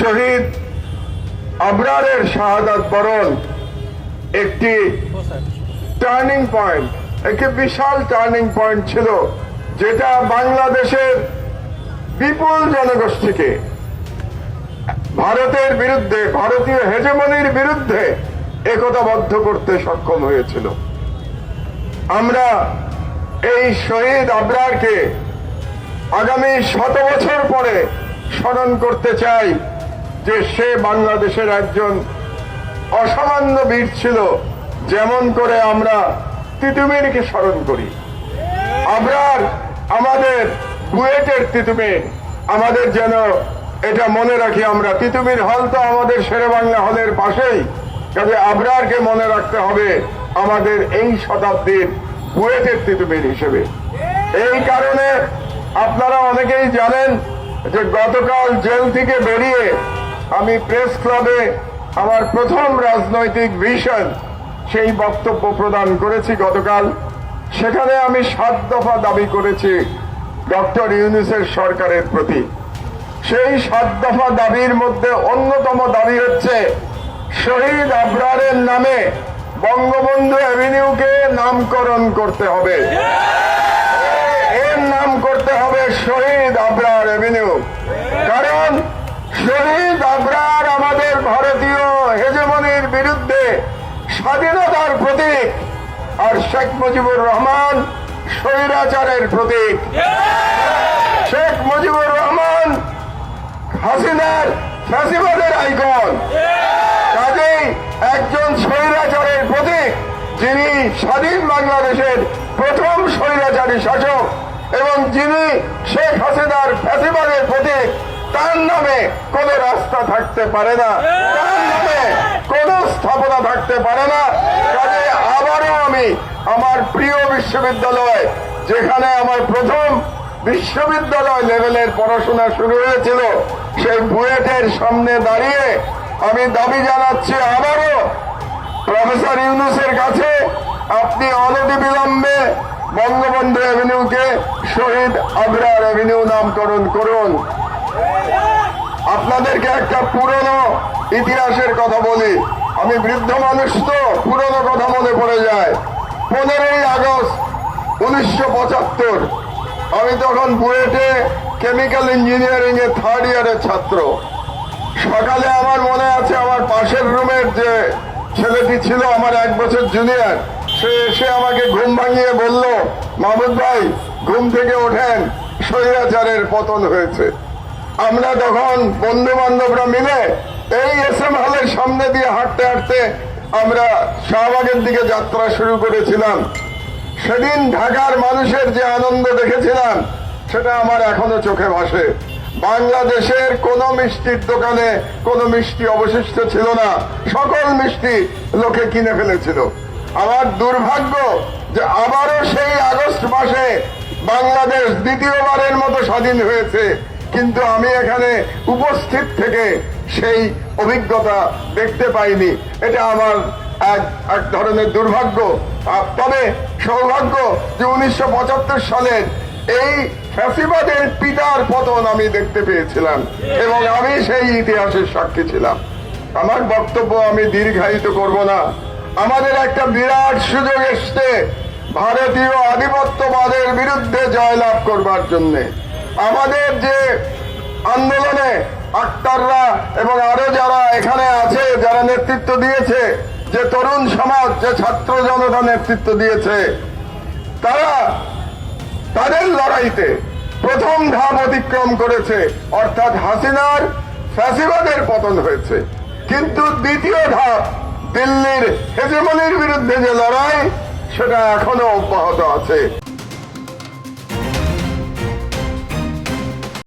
শহীদ আবরারের শাহাদাত বরণ একটি টার্নিং পয়েন্ট একটি বিশাল টার্নিং পয়েন্ট ছিল, যেটা বাংলাদেশের বিপুল জনগোষ্ঠীকে, ভারতের বিরুদ্ধে, ভারতীয় হেজেমনির বিরুদ্ধে একতাবদ্ধ করতে সক্ষম হয়েছিল। আমরা এই শহীদ আবরারকে আগামী শত বছর পরে স্মরণ করতে চাই। যে সে বাংলাদেশের একজন অসামান্য বীর ছিল, যেমন করে আমরা তিতুমিরকে স্মরণ করি। আবরার আমাদের বুয়েটের তিতুমির, আমাদের যেন এটা মনে রাখি আমরা, তিতুমির হল তো আমাদের শেরে বাংলা হলের পাশেই। কাজে আবরারকে মনে রাখতে হবে আমাদের এই শতাব্দীর বুয়েটের তিতুমির হিসেবে। এই কারণে আপনারা অনেকেই জানেন যে গতকাল জেল থেকে বেরিয়ে আমি প্রেস ক্লাবে আমার প্রথম রাজনৈতিক ভিশন সেই বক্তব্য প্রদান করেছি গতকাল। সেখানে আমি সাত দফা দাবি করেছি ডক্টর ইউনুসের সরকারের প্রতি। সেই সাত দফা দাবির মধ্যে অন্যতম দাবি হচ্ছে শহীদ আবরারের নামে বঙ্গবন্ধু অ্যাভিনিউকে নামকরণ করতে হবে এর নাম করতে হবে শহীদ আবরার এভিনিউ কারণ শহীদ আবরার আমাদের ভারতীয় হেজমনির বিরুদ্ধে স্বাধীনতার প্রতীক আর শেখ মুজিবুর রহমান স্বৈরাচারের প্রতীক। শেখ মুজিবুর রহমান হাসিনার ফ্যাসিবাদের আইকন। কাজেই একজন স্বৈরাচারের প্রতীক, যিনি স্বাধীন বাংলাদেশের প্রথম স্বৈরাচারী শাসক এবং যিনি শেখ হাসিনার ফ্যাসিবাদের প্রতীক, তার নামে কোন রাস্তা থাকতে পারে না। তার নামে স্থাপনা থাকতে পারে না কাজে আবারও আমি আমার প্রিয় বিশ্ববিদ্যালয়, যেখানে আমার প্রথম বিশ্ববিদ্যালয় লেভেলের পড়াশোনা শুরু হয়েছিল, সেই বুয়েটের সামনে দাঁড়িয়ে আমি দাবি জানাচ্ছি আবারও প্রফেসর ইউনুসের কাছে, আপনি অনতি বিলম্বে বঙ্গবন্ধু অ্যাভিনিউকে শহীদ আবরার অ্যাভিনিউ নামকরণ করুন। আপনাদেরকে একটা পুরনো ইতিহাসের কথা বলি। আমি বৃদ্ধ মানুষ তো, পুরনো কথা মনে পড়ে যায়। পনেরোই আগস্ট উনিশশো পঁচাত্তর, আমি তখন বুয়েটে কেমিক্যাল ইঞ্জিনিয়ারিং এ থার্ড ইয়ারের ছাত্র। সকালে আমার মনে আছে, আমার পাশের রুমের যে ছেলেটি ছিল, আমার এক বছর জুনিয়র সে এসে আমাকে ঘুম ভাঙিয়ে বলল মাহমুদ ভাই, ঘুম থেকে ওঠেন, স্বৈরাচারের পতন হয়েছে। আমরা তখন বন্ধু বান্ধবরা মিলে এই এস এম হলের সামনে দিয়ে হাঁটতে হাঁটতে আমরা শাহবাগের দিকে যাত্রা শুরু করেছিলাম। সেদিন ঢাকার মানুষের যে আনন্দ দেখেছিলাম, সেটা আমার এখনও চোখে ভাসে। বাংলাদেশের কোন মিষ্টির দোকানে কোনো মিষ্টি অবশিষ্ট ছিল না। সকল মিষ্টি লোকে কিনে ফেলেছিল। আমার দুর্ভাগ্য যে আবারও সেই আগস্ট মাসে বাংলাদেশ দ্বিতীয়বারের মতো স্বাধীন হয়েছে। কিন্তু আমি এখানে উপস্থিত থেকে সেই অভিজ্ঞতা দেখতে পাইনি। এটা আমার এক এক ধরনের দুর্ভাগ্য। তবে সৌভাগ্য যে উনিশশো সালের এই ফ্যাসিবাদের পিতার পতন আমি দেখতে পেয়েছিলাম এবং আমি সেই ইতিহাসের সাক্ষী ছিলাম। আমার বক্তব্য আমি দীর্ঘায়িত করব না। আমাদের একটা বিরাট সুযোগ এসছে, ভারতীয় আধিপত্যবাদের বিরুদ্ধে জয়লাভ করবার জন্য। আমাদের যে আন্দোলনে আক্তাররা এবং আরও যারা এখানে আছে, যারা নেতৃত্ব দিয়েছে, যে তরুণ সমাজ, যে ছাত্র জনতা নেতৃত্ব দিয়েছে, তারা তাদের লড়াইতে প্রথম ধাপ অতিক্রম করেছে, অর্থাৎ হাসিনার ফ্যাসিবাদের পতন হয়েছে। কিন্তু দ্বিতীয় ধাপ, দিল্লির হেজেমনির বিরুদ্ধে যে লড়াই, সেটা এখনও অব্যাহত আছে।